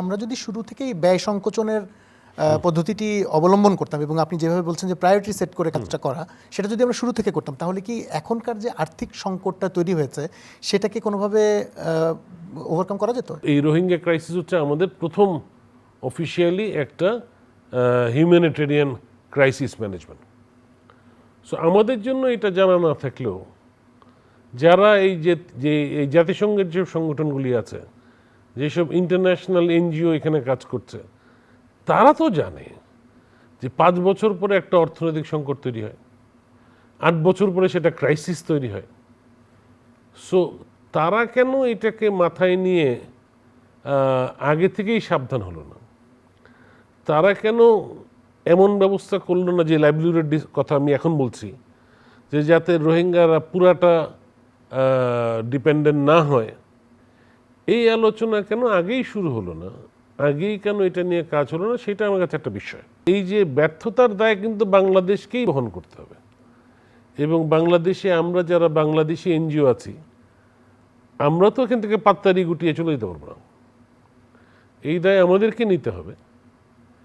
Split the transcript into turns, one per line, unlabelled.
আমরা যদি শুরু থেকেই ব্যয় সংকোচনের পদ্ধতিটি অবলম্বন করতাম এবং আপনি যেভাবে বলছেন যে প্রায়োরিটি সেট করে কাজটা করা সেটা যদি আমরা শুরু থেকে করতাম তাহলে কি এখনকার যে আর্থিক সংকটটা তৈরি হয়েছে সেটাকে কোনোভাবে ওভারকাম করা যেত?
এই রোহিঙ্গা ক্রাইসিস হচ্ছে আমাদের প্রথম অফিসিয়ালি একটা হিউম্যানিটেরিয়ান ক্রাইসিস ম্যানেজমেন্ট সো আমাদের জন্য এটা জানা না থাকলেও যারা এই যে যে এই জাতিসংঘের যে সংগঠনগুলি আছে যেসব ইন্টারন্যাশনাল এনজিও এখানে কাজ করছে, তারা তো জানে যে পাঁচ বছর পরে একটা অর্থনৈতিক সংকট তৈরি হয়, আট বছর পরে সেটা ক্রাইসিস তৈরি হয়। সো তারা কেন এটাকে মাথায় নিয়ে আগে থেকেই সাবধান হলো না? তারা কেন এমন ব্যবস্থা করল না, যে লাইভলিহুডের কথা আমি এখন বলছি, যে যাতে রোহিঙ্গারা পুরাটা ডিপেন্ডেন্ট না হয় এই আলোচনা কেন আগেই শুরু হলো না? আগেই কেন এটা নিয়ে কাজ হলো না? সেটা আমার কাছে একটা বিষয়। এই যে ব্যর্থতার দায় কিন্তু বাংলাদেশকেই বহন করতে হবে। এবং বাংলাদেশে আমরা যারা বাংলাদেশি এনজিও আছি, আমরা তো এখান থেকে পাত্তারি গুটিয়ে চলে যেতে পারব না। এই দায় আমাদেরকে নিতে হবে।